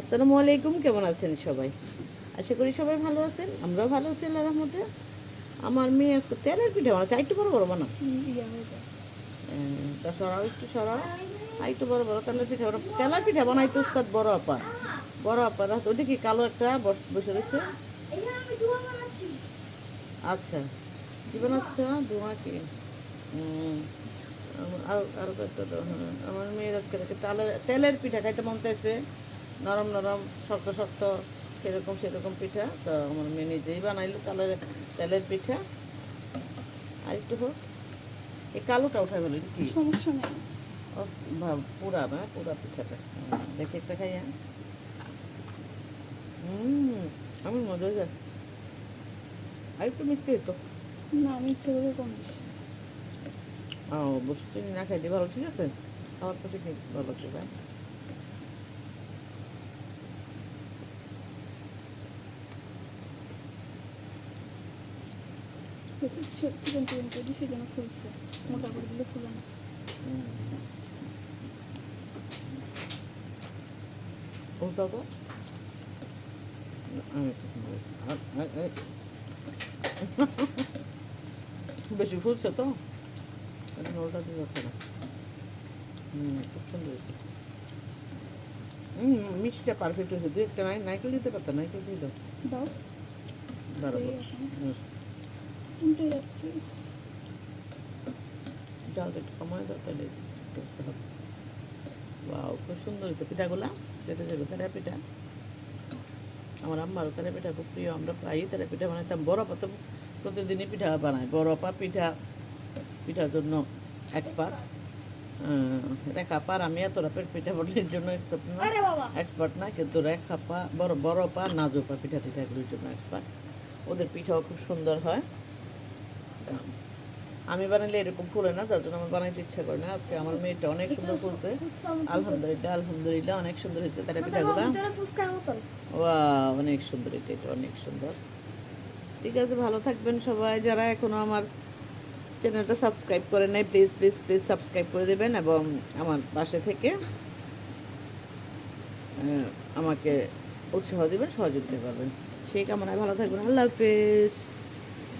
আসসালামু আলাইকুম কেমন আছেন সবাই? আশা করি সবাই ভালো আছেন আমরাও ভালো আছি আল্লাহর রহমতে। আমার মেয়ে আজকে তেলের পিঠা বানাচ্ছে একটু বড় বড় বানা তা সরাও একটু সরাও। একটু বড় বড় তেলের পিঠা তেলের পিঠা বানাইতে উস্তাদ বড় আপা। বড় আপা রাত ওটা কি কালো একটা বস- বসে রয়েছে? আচ্ছা কি বানাচ্ছ? ধোঁয়া কি? আরও আরও হ্যাঁ। আমার মেয়ের আজকে তালের তেলের পিঠা খাইতে মন চাইছে। নরম নরম শক্ত শক্ত সেরকম সেরকম পিঠা। তো আমার মেয়ে নিজেই বানাইলো তালের তেলের পিঠা। আর একটু হোক এই কালোটা উঠাই বলি কি সমস্যা নেই। পুরা না পুরা পিঠাটা। দেখে একটা খাইয়া। হুম আমার মজা যায় আর একটু মিথ্যে তো না আমি ইচ্ছে করে কম বেশি। ও বসে চিনি না খাইলে ভালো ঠিক আছে? আমার তো ঠিক ভালো লাগছে ভাই? চিকেন ফুলছে মোটা করে দিলে ফুলে না। ওটা তো বেশি ফুলছে তো ওটা দিয়ে যাচ্ছে না হুম খুব সুন্দর মিষ্টিটা পারফেক্ট হয়েছে দুই একটা নাই নাইকেল দিতে পারতাম নাইকেল দিয়ে দাও দাও দাঁড়াবো। উল্টে যাচ্ছে। জালটা একটু কমায় দাও তাহলে হবে। খুব সুন্দর হয়েছে। পিঠাগুলা যেতে যাবে তারা পিঠা আমার আম্মারও তারা পিঠা খুব প্রিয়। আমরা প্রায়ই তারা পিঠা বানাইতাম। বড় প্রতিদিনই পিঠা বানাই বড় পা পিঠা পিঠার জন্য এক্সপার্ট রেখা পার আমি এত রাপের পিঠা বানানোর জন্য এক্সপার্ট না। এক্সপার্ট না কিন্তু রেখা পা বড় বড় পা নাজু পা পিঠা টিঠাগুলির জন্য এক্সপার্ট ওদের পিঠাও খুব সুন্দর হয়। আমি বানাইলে এরকম ফুলে না যার জন্য আমার বানাইতে ইচ্ছা করে না। আজকে আমার মেয়েটা অনেক সুন্দর ফুলছে। আলহামদুলিল্লাহ আলহামদুলিল্লাহ অনেক সুন্দর হয়েছে। তারা পিঠাগুলা ফুচকার ওয়া অনেক সুন্দর এটা এটা অনেক সুন্দর। ঠিক আছে ভালো থাকবেন সবাই। যারা এখনও আমার চ্যানেলটা সাবস্ক্রাইব করে নাই প্লিজ প্লিজ প্লিজ সাবস্ক্রাইব করে দেবেন এবং আমার পাশে থেকে আমাকে উৎসাহ দেবেন সহযোগিতা করবেন। সেই কামনায় ভালো থাকবেন। আল্লাহ হাফেজ।